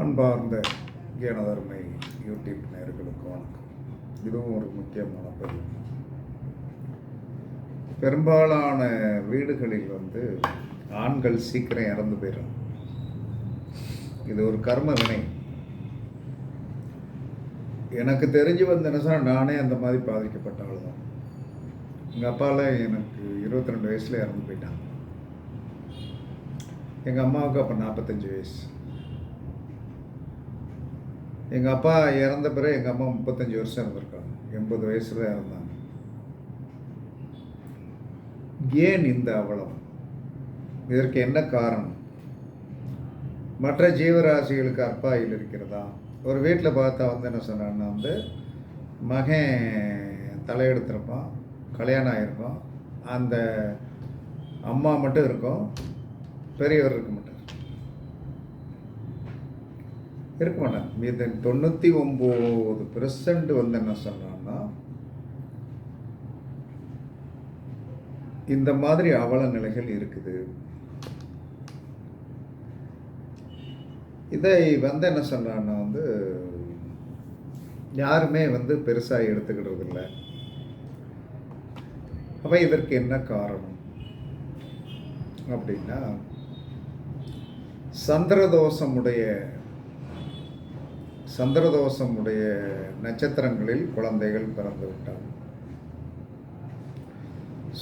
அன்பார்ந்த கேனதர்மை யூடியூப் நேர்களுக்கு வணக்கம். இதுவும் ஒரு முக்கியமான பதிவு. பெரும்பாலான வீடுகளில் வந்து ஆண்கள் சீக்கிரம் இறந்து போயிடும் இது ஒரு கர்ம வினை. எனக்கு தெரிஞ்சு வந்த நிமிஷம் நானே அந்த மாதிரி பாதிக்கப்பட்ட ஆள் தான். எங்கள் அப்பாலாம் எனக்கு இருபத்தி ரெண்டு வயசில் இறந்து போயிட்டாங்க. எங்கள் அம்மாவுக்கு அப்போ நாற்பத்தஞ்சு வயசு. எங்கள் அப்பா இறந்த பிறகு எங்கள் அம்மா முப்பத்தஞ்சு வருஷம் இருந்திருக்காங்க. எண்பது வயசில் தான் இறந்தாங்க. ஏன் இந்த அவலம்? இதற்கு என்ன காரணம்? மற்ற ஜீவராசிகளுக்கு அற்பாயில் இருக்கிறதா? ஒரு வீட்டில் பார்த்தா வந்து என்ன சொன்னான்னா வந்து மகன் தலையெடுத்திருப்பான் கல்யாணம் ஆகிருக்கும் அந்த அம்மா மட்டும் இருக்கும் பெரியவர் இருக்க மாட்டார். இருக்க மாட்டாங்க மீது தொண்ணூற்றி ஒம்பது பெர்சன்ட் வந்து என்ன சொன்னான்னா இந்த மாதிரி அவல நிலைகள் இருக்குது. இதை வந்து என்ன சொல்கிறான்னா வந்து யாருமே வந்து பெருசாக எடுத்துக்கிடுறது இல்லை. அப்போ இதற்கு என்ன காரணம்? அப்படின்னா சந்திரதோஷமுடைய சந்திரதோஷமுடைய நட்சத்திரங்களில் குழந்தைகள் பிறந்து விட்டார்.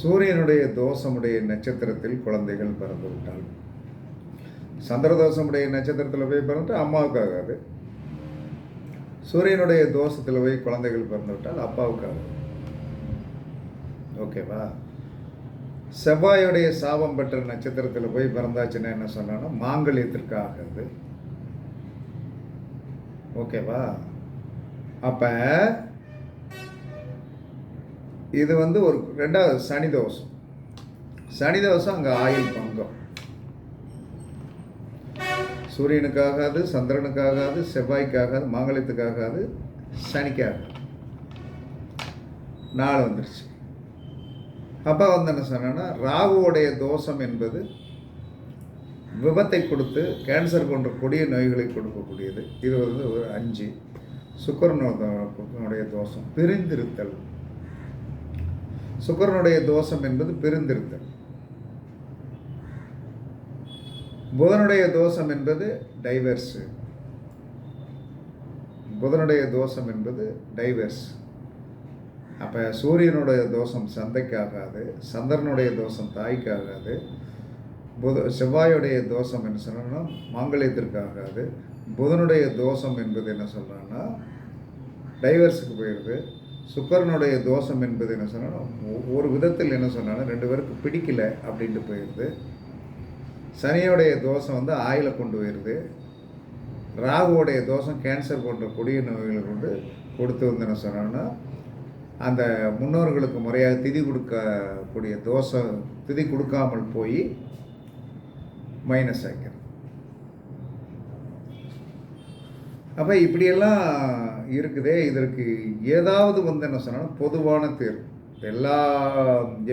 சூரியனுடைய தோஷமுடைய நட்சத்திரத்தில் குழந்தைகள் பிறந்து விட்டால் சந்திரதோஷமுடைய நட்சத்திரத்தில் போய் பிறந்துட்டு அம்மாவுக்கு ஆகாது சூரியனுடைய தோஷத்தில் போய் குழந்தைகள் பிறந்து விட்டால் அப்பாவுக்கு ஆகாது ஓகேவா? செவ்வாயுடைய சாபம் பெற்ற நட்சத்திரத்தில் போய் பிறந்தாச்சுன்னா என்ன சொன்னான்னா மாங்கல்யத்திற்கு ஆகாது ஓகேவா? அப்போ இது வந்து ஒரு ரெண்டாவது சனி தோஷம். சனி தோஷம் அங்கே ஆயில் பங்கம். சூரியனுக்காகாது சந்திரனுக்காகாது செவ்வாய்க்காகாது மாங்கல்யத்துக்காகாது சனிக்காகாது. நாள் வந்துருச்சு. அப்போ வந்து என்ன சொன்னா ராகுவோடைய தோஷம் என்பது விபத்தை கொடுத்து கேன்சர் போன்ற கொடிய நோய்களை கொடுக்கக்கூடியது. இது வந்து ஒரு அஞ்சு. சுக்கரனுடைய தோஷம் பிரிந்திருத்தல். சுக்கரனுடைய தோஷம் என்பது பிரிந்திருத்தல். புதனுடைய தோஷம் என்பது டைவர்ஸ் புதனுடைய தோஷம் என்பது டைவர்ஸ் அப்போ சூரியனுடைய தோஷம் சந்தைக்காகாது சந்திரனுடைய தோஷம் தாய்க்காகாது புத செவ்வாயுடைய தோஷம் என்ன சொன்னோம்னா மாங்கல்யத்திற்காகாது புதனுடைய தோஷம் என்பது என்ன சொல்கிறான்னா டைவர்ஸுக்கு போயிடுது சுக்கரனுடைய தோஷம் என்பது என்ன சொன்னால் ஒரு விதத்தில் என்ன சொன்னாலும் ரெண்டு பேருக்கு பிடிக்கல அப்படின்ட்டு போயிடுது சனியோடைய தோஷம் வந்து ஆயில கொண்டு போயிடுது ராகுவோடைய தோஷம் கேன்சர் போன்ற கொடிய நோய்களை கொண்டு கொடுத்து வந்து என்ன சொன்னோன்னா அந்த முன்னோர்களுக்கு முறையாக திதி கொடுக்கக்கூடிய தோஷம் திதி கொடுக்காமல் போய் மைனஸ் ஆக்கிறது அப்போ இப்படியெல்லாம் இருக்குதே இதற்கு ஏதாவது வந்து என்ன சொன்னால் பொதுவான தீர்வு. எல்லா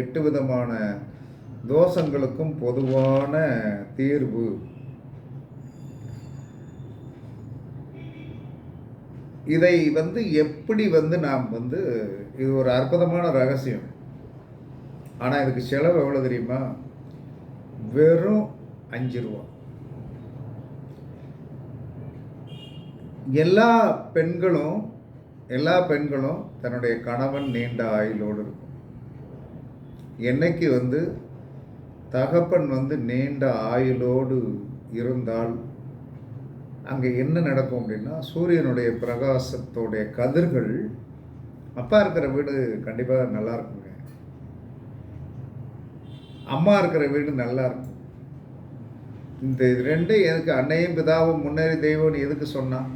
எட்டு விதமான தோஷங்களுக்கும் பொதுவான தீர்வு. இதை வந்து எப்படி வந்து நாம் வந்து இது ஒரு அற்புதமான ரகசியம். ஆனால் இதுக்கு செலவு எவ்வளோ தெரியுமா? வெறும் அஞ்சு ரூபா. எல்லா பெண்களும் எல்லா பெண்களும் தன்னுடைய கணவன் நீண்ட ஆயுளோடு இருக்கும். என்னைக்கு வந்து தகப்பன் வந்து நீண்ட ஆயுளோடு இருந்தால் அங்கே என்ன நடக்கும் அப்படின்னா சூரியனுடைய பிரகாசத்தோடைய கதிர்கள் அப்பா இருக்கிற வீடு கண்டிப்பாக நல்லா இருக்குங்க. அம்மா இருக்கிற வீடு நல்லா இருக்கும். இந்த ரெண்டும் எதுக்கு அன்னையும் பிதாவும் முன்னேறி தெய்வம்னு எதுக்கு சொன்னான்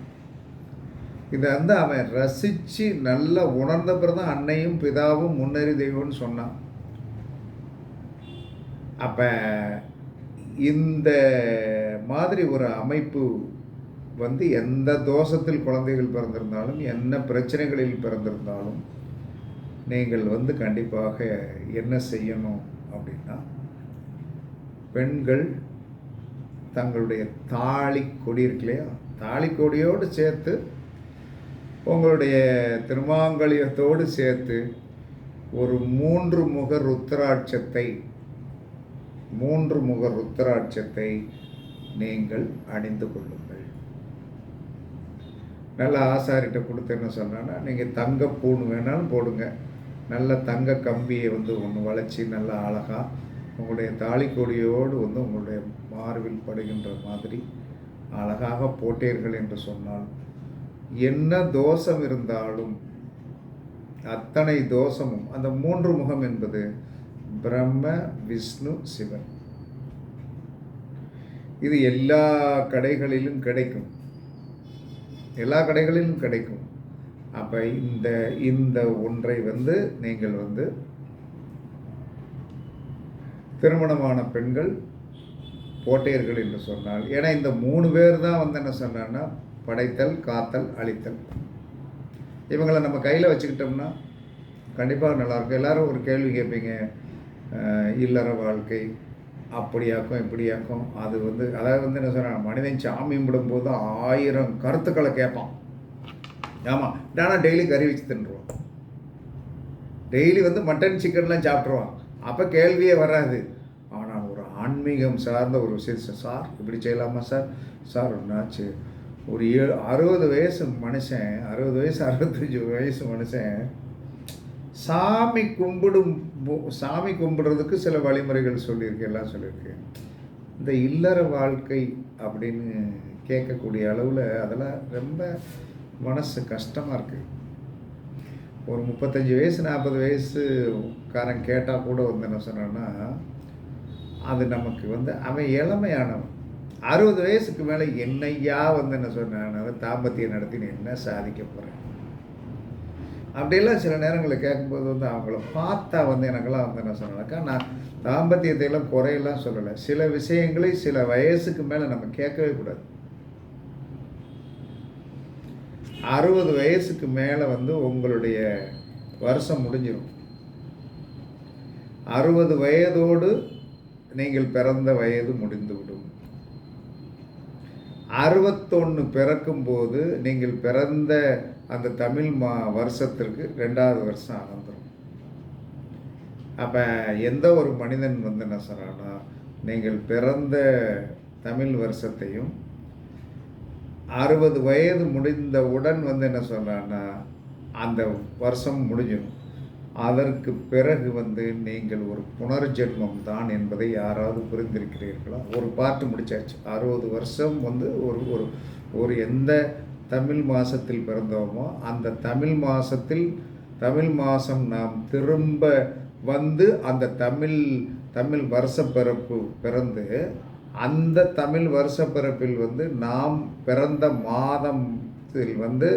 இதை வந்து அவன் ரசித்து நல்லா உணர்ந்த பிறகு தான் அன்னையும் பிதாவும் முன்னேறி தெய்வம்னு சொன்னான் அப்போ இந்த மாதிரி ஒரு அமைப்பு வந்து எந்த தோஷத்தில் குழந்தைகள் பிறந்திருந்தாலும் என்ன பிரச்சனைகளில் பிறந்திருந்தாலும் நீங்கள் வந்து கண்டிப்பாக என்ன செய்யணும் அப்படின்னா பெண்கள் தங்களுடைய தாலி கொடி இருக்கு இல்லையா? தாலி கொடியோடு சேர்த்து உங்களுடைய திருமாங்கலியத்தோடு சேர்த்து ஒரு மூன்று முக ருத்ராட்சத்தை மூன்று முக ருத்ராட்சத்தை நீங்கள் அணிந்து கொள்ளுங்கள். நல்ல ஆசாரிட்ட கொடுத்து என்ன சொன்னான்னா நீங்கள் தங்க பூணு வேணாலும் போடுங்க. நல்ல தங்க கம்பியை வந்து ஒன்று வளைச்சி நல்லா அழகாக உங்களுடைய தாலி கொடியோடு வந்து உங்களுடைய மார்பில் படுகின்ற மாதிரி அழகாக போட்டீர்கள் என்று சொன்னால் என்ன தோஷம் இருந்தாலும் அத்தனை தோஷமும் அந்த மூன்று முகம் என்பது பிரம்ம விஷ்ணு சிவன். இது எல்லா கடைகளிலும் கிடைக்கும். எல்லா கடைகளிலும் கிடைக்கும். அப்போ இந்த இந்த ஒன்றை வந்து நீங்கள் வந்து திருமணமான பெண்கள் போட்டையர்கள் என்று சொன்னால் ஏன்னா இந்த மூணு பேர் தான் வந்து என்ன சொன்னான்னா படைத்தல் காத்தல் அழித்தல். இவங்களை நம்ம கையில் வச்சுக்கிட்டோம்னா கண்டிப்பாக நல்லாயிருக்கும். எல்லோரும் ஒரு கேள்வி கேட்பீங்க இல்லற வாழ்க்கை அப்படியாக்கும் இப்படியாக்கும். அது வந்து அதாவது வந்து என்ன சொன்ன மனிதன் சாமி கும்பிடும்போது ஆயிரம் கருத்துக்களை கேட்பான். ஆமாம் ஆனால் டெய்லி கறி வச்சு தின்றுவான். டெய்லி வந்து மட்டன் சிக்கன்லாம் சாப்பிட்ருவான் அப்போ கேள்வியே வராது. ஆனால் ஒரு ஆன்மீகம் சார்ந்த ஒரு விஷயம் சார் இப்படி செய்யலாமா சார்? சார் ஒன்றாச்சு ஒரு ஏழு அறுபது வயசு மனுஷன் அறுபது வயசு அறுபத்தஞ்சு வயசு மனுஷன் சாமி கும்பிடும் போ- சாமி கும்பிடுறதுக்கு சில வழிமுறைகள் சொல்லியிருக்கு எல்லாம் சொல்லியிருக்கு. இந்த இல்லற வாழ்க்கை அப்படின்னு கேட்கக்கூடிய அளவில் அதெல்லாம் ரொம்ப மனசு கஷ்டமாக இருக்குது ஒரு முப்பத்தஞ்சு வயசு நாற்பது வயசுக்காரன் கேட்டால் கூட வந்து என்ன சொன்னான்னா அது நமக்கு வந்து அவன் இளமையானவன். அறுபது வயசுக்கு மேலே என்னையா வந்து என்ன சொன்னான் தாம்பத்தியம் நடத்தி நீ என்ன சாதிக்க போகிறேன் அப்படியெல்லாம் சில நேரங்களில் கேட்கும்போது வந்து அவங்கள பார்த்தா வந்து எனக்கெல்லாம் வந்து என்ன சொன்னாக்கா நான் தாம்பத்தியத்தை எல்லாம் குறையெல்லாம் சொல்லலை. சில விஷயங்களை சில வயசுக்கு மேலே நம்ம கேட்கவே கூடாது. அறுபது வயசுக்கு மேலே வந்து உங்களுடைய வருஷம் முடிஞ்சிடும் அறுபது வயதோடு நீங்கள் பிறந்த வயது முடிந்துவிடும். அறுபத்தொன்று பிறக்கும்போது நீங்கள் பிறந்த அந்த தமிழ் மா வருஷத்திற்கு ரெண்டாவது வருஷம் ஆனந்துடும் அப்போ எந்த ஒரு மனிதன் வந்து என்ன சொல்கிறான்னா நீங்கள் பிறந்த தமிழ் வருஷத்தையும் அறுபது வயது முடிந்தவுடன் வந்து என்ன சொல்கிறான்னா அந்த வருஷம் முடிஞ்சிடும் அதற்கு பிறகு வந்து நீங்கள் ஒரு புனர்ஜென்மம் தான் என்பதை யாராவது புரிந்திருக்கிறீர்களா? ஒரு பாட்டு முடிச்சாச்சு. அறுபது வருஷம் வந்து ஒரு ஒரு ஒரு எந்த தமிழ் மாதத்தில் பிறந்தோமோ அந்த தமிழ் மாதத்தில் தமிழ் மாதம் நாம் திரும்ப வந்து அந்த தமிழ் தமிழ் வருஷ பிறப்பு பிறந்து அந்த தமிழ் வருஷ பிறப்பில் வந்து நாம் பிறந்த மாதத்தில் வந்து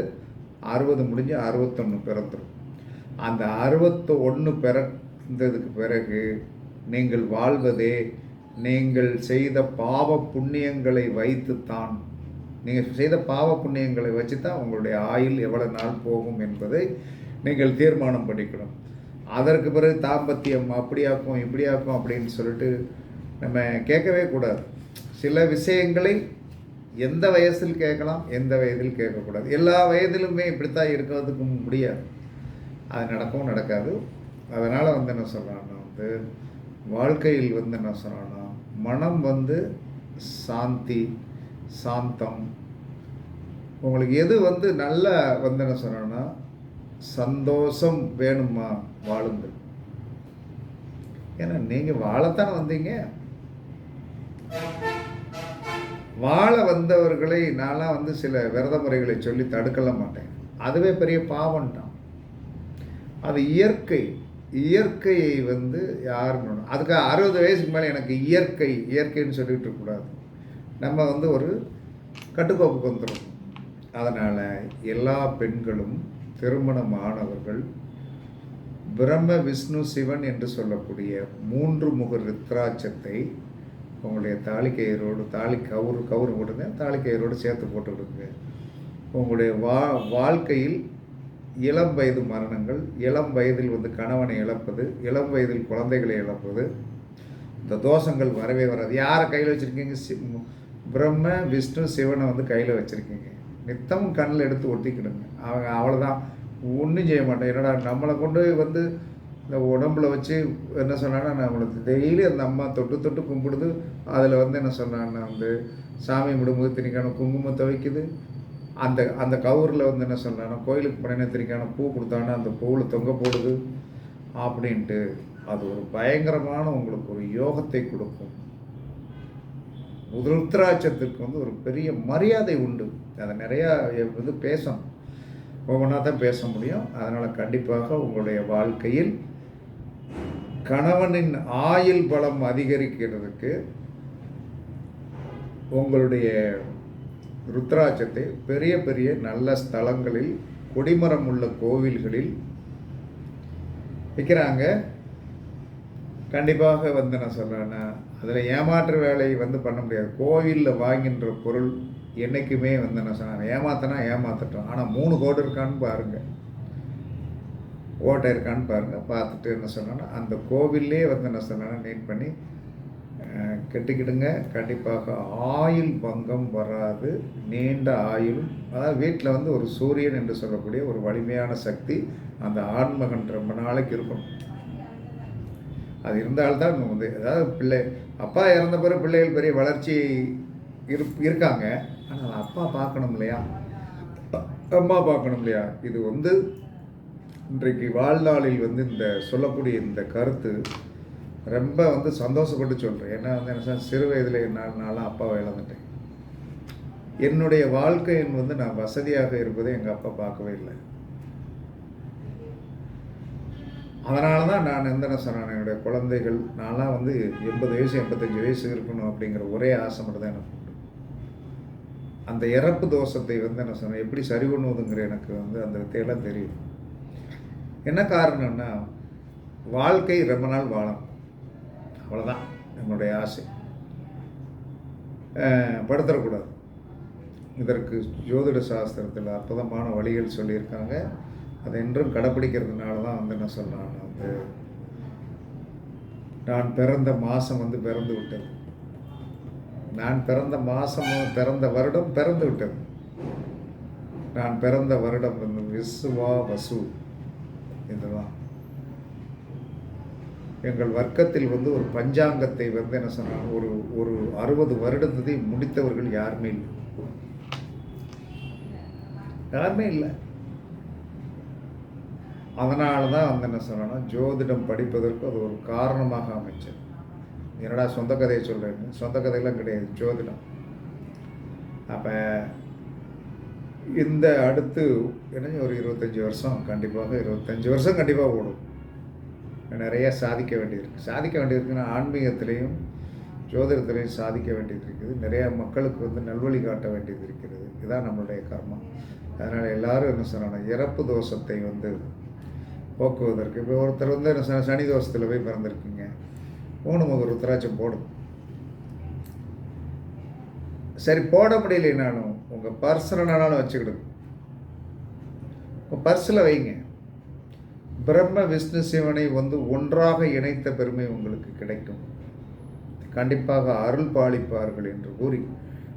அறுபது முடிஞ்சு அறுபத்தொன்று பிறந்துடும் அந்த அறுபத்து ஒன்று பிறந்ததுக்கு பிறகு நீங்கள் வாழ்வதே நீங்கள் செய்த பாவ புண்ணியங்களை வைத்துத்தான். நீங்கள் செய்த பாவ புண்ணியங்களை வச்சு தான் உங்களுடைய ஆயுள் எவ்வளோ நாள் போகும் என்பதை நீங்கள் தீர்மானம் பண்ணிக்கணும். அதற்கு பிறகு தாம்பத்தியம் அப்படியாக்கும் இப்படியாக்கும் அப்படின்னு சொல்லிட்டு நம்ம கேட்கவே கூடாது. சில விஷயங்களை எந்த வயசில் கேட்கலாம் எந்த வயதில் கேட்கக்கூடாது. எல்லா வயதிலுமே இப்படித்தான் இருக்கிறதுக்கு முடியாது. அது நடக்கவும் நடக்காது. அதனால் வந்து என்ன சொல்கிறான்னா வந்து வாழ்க்கையில் வந்து என்ன சொல்கிறான்னா மனம் வந்து சாந்தி சாந்தம். உங்களுக்கு எது வந்து நல்ல வந்து என்ன சொல்கிறோன்னா சந்தோஷம் வேணுமா வாழுங்கள் ஏன்னா நீங்கள் வாழத்தானே வந்தீங்க. வாழ வந்தவர்களை நான்லாம் வந்து சில விரத முறைகளை சொல்லி தடுக்கல மாட்டேன். அதுவே பெரிய பாவம் தான். அது இயற்கை இயற்கையை வந்து யாருன்னு அதுக்கு அறுபது வயசுக்கு மேலே எனக்கு இயற்கை இயற்கைன்னு சொல்லிட்டு இருக்கக்கூடாது. நம்ம வந்து ஒரு கட்டுக்கோப்புக்கு வந்துடும் அதனால் எல்லா பெண்களும் திருமணமானவர்கள் பிரம்ம விஷ்ணு சிவன் என்று சொல்லக்கூடிய மூன்று முக ருத்ராட்சத்தை உங்களுடைய தாலிக்கயிறோடு தாலி கவுரு கவுரு போட்டுங்க தாலிக்கயிறோடு சேர்த்து போட்டு விடுங்க. உங்களுடைய வா வாழ்க்கையில் இளம் வயது மரணங்கள் இளம் வயதில் வந்து கணவனை இழப்பது இளம் வயதில் குழந்தைகளை இழப்பது இந்த தோஷங்கள் வரவே வராது. யாரை கையில் வச்சுருக்கீங்க? சி பிரம்ம விஷ்ணு சிவனை வந்து கையில் வச்சுருக்கீங்க. நித்தமும் கண்ணில் எடுத்து ஒட்டிக்கிடுங்க. அவங்க அவ்வளோதான் ஒன்றும் செய்ய மாட்டேன் என்னடா நம்மளை கொண்டு வந்து இந்த உடம்புல வச்சு என்ன சொன்னான்னா நம்மளுக்கு டெய்லி அந்த அம்மா தொட்டு தொட்டு கும்பிடுது. அதில் வந்து என்ன சொன்னான்னா வந்து சாமி கும்பிடும்போது திணிக்கான குங்குமத்தை வைக்குது. அந்த அந்த கவுரில் வந்து என்ன சொன்னான்னா கோயிலுக்கு போனேன்னா திணிக்கான பூ கொடுத்தாங்கன்னா அந்த பூவில் தொங்க போடுது. அப்படின்ட்டு அது ஒரு பயங்கரமான உங்களுக்கு ஒரு யோகத்தை கொடுக்கும். உருத்ராட்சத்திற்கு வந்து ஒரு பெரிய மரியாதை உண்டு. அதை நிறையா வந்து பேசணும். ஒவ்வொன்றா தான் பேச முடியும். அதனால் கண்டிப்பாக உங்களுடைய வாழ்க்கையில் கணவனின் ஆயுள் பலம் அதிகரிக்கிறதுக்கு உங்களுடைய ருத்ராட்சத்தை பெரிய பெரிய நல்ல ஸ்தலங்களில் கொடிமரம் உள்ள கோவில்களில் வைக்கிறாங்க. கண்டிப்பாக வந்து நான் சொல்கிறேன்னா அதில் ஏமாற்று வேலையை வந்து பண்ண முடியாது. கோவிலில் வாங்கின்ற பொருள் என்றைக்குமே வந்து நான் சொன்னேன் ஏமாத்தினா ஏமாத்தட்டும். ஆனால் மூணு கோடு இருக்கான்னு பாருங்கள் ஓட்டை இருக்கான்னு பாருங்கள் பார்த்துட்டு என்ன சொன்னேன்னா அந்த கோவில்லே வந்து என்ன சொன்னோன்னா நீட் பண்ணி கெட்டிக்கிடுங்க. கண்டிப்பாக ஆயுள் பங்கம் வராது. நீண்ட ஆயுள் அதாவது வீட்டில் வந்து ஒரு சூரியன் என்று சொல்லக்கூடிய ஒரு வலிமையான சக்தி அந்த ஆண்மகன் ரொம்ப நாளைக்கு இருக்கணும். அது இருந்தால்தான் வந்து அதாவது பிள்ளை அப்பா இறந்த பிறகு பிள்ளைகள் பெரிய வளர்ச்சி இரு இருக்காங்க. ஆனால் அப்பா பார்க்கணும் இல்லையா? அம்மா பார்க்கணும் இல்லையா? இது வந்து இன்றைக்கு வாழ்நாளில் வந்து இந்த சொல்லக்கூடிய இந்த கருத்து ரொம்ப வந்து சந்தோஷப்பட்டு சொல்கிறேன் ஏன்னா வந்து என்ன சொல்ல, சிறு வயதில் என்னாலும் நான்லாம் அப்பாவை இழந்துட்டேன். என்னுடைய வாழ்க்கையின் வந்து நான் வசதியாக இருப்பதை எங்கள் அப்பா பார்க்கவே இல்லை. அதனால தான் நான் எந்த சொன்னேன் என்னுடைய குழந்தைகள் நான்லாம் வந்து எண்பது வயசு எண்பத்தஞ்சு வயசு இருக்கணும் அப்படிங்கிற ஒரே ஆசை மட்டும் தான் எனக்கு அந்த இறப்பு தோஷத்தை வந்து என்ன சொன்னேன் எப்படி சரி பண்ணுவதுங்கிற எனக்கு வந்து அந்த வித்தையெல்லாம் தெரியும். என்ன காரணம்னா வாழ்க்கை ரொம்ப நாள் வாழணும் அவ்வளோதான் என்னுடைய ஆசை. அஹ், இதற்கு ஜோதிட சாஸ்திரத்தில் அற்புதமான வழிகள் சொல்லியிருக்காங்க. அதை என்றும் கடைப்பிடிக்கிறதுனால தான் வந்து என்ன சொல்கிறான் வந்து நான் பிறந்த மாதம் வந்து பிறந்து விட்டது. நான் பிறந்த மாதம் பிறந்த வருடம் பிறந்து விட்டது. நான் பிறந்த வருடம் வந்து விசுவா வசு. இதெல்லாம் எங்கள் வர்க்கத்தில் வந்து ஒரு பஞ்சாங்கத்தை வந்து என்ன சொன்னாங்க? ஒரு ஒரு அறுபது வருடத்தை முடித்தவர்கள் யாருமே இல்லை. யாருமே இல்லை. அதனால தான் வந்து என்ன சொன்னேன்னா ஜோதிடம் படிப்பதற்கு அது ஒரு காரணமாக அமைச்சது. என்னடா சொந்த கதையை சொல்கிறேன்னு சொந்த கதையெல்லாம் கிடையாது ஜோதிடம். அப்போ இந்த அடுத்து என்ன ஒரு இருபத்தஞ்சி வருஷம் கண்டிப்பாக இருபத்தஞ்சி வருஷம் கண்டிப்பாக ஓடும். நிறையா சாதிக்க வேண்டியிருக்கு. சாதிக்க வேண்டியிருக்குன்னா ஆன்மீகத்திலையும் ஜோதிடத்திலையும் சாதிக்க வேண்டியது இருக்குது நிறையா மக்களுக்கு வந்து நல்வழி காட்ட வேண்டியது இருக்கிறது இதுதான் நம்மளுடைய கர்மம் அதனால் எல்லாரும் என்ன சொல்லணும்? இறப்பு தோஷத்தை வந்து போக்குவதற்கு. இப்போ ஒருத்தர் வந்து என்ன சொன்னால் சனி தோஷத்தில் போய் பிறந்திருக்கீங்க. மூணு முக ருத்ராட்சம் போடும். சரி போட முடியலைனாலும் உங்கள் பர்சனலானாலும் வச்சுக்கிடுங்க. உங்கள் பர்ஸில் வைங்க. பிரம்ம விஷ்ணு சிவனை வந்து ஒன்றாக இணைத்த பெருமை உங்களுக்கு கிடைக்கும். கண்டிப்பாக அருள் பாலிப்பார்கள் என்று கூறி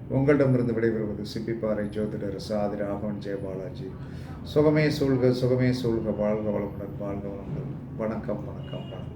உங்களிடமிருந்து விடைபெறுவது சிப்பிப்பாறை ஜோதிடர் சாதி ராகவன் ஜெயபாலாஜி சுகமே சூழ்க சுகமே சூழ்க. வாழ்க வளமுடன் வாழ்க வளமுடன். வணக்கம் வணக்கம் வணக்கம்.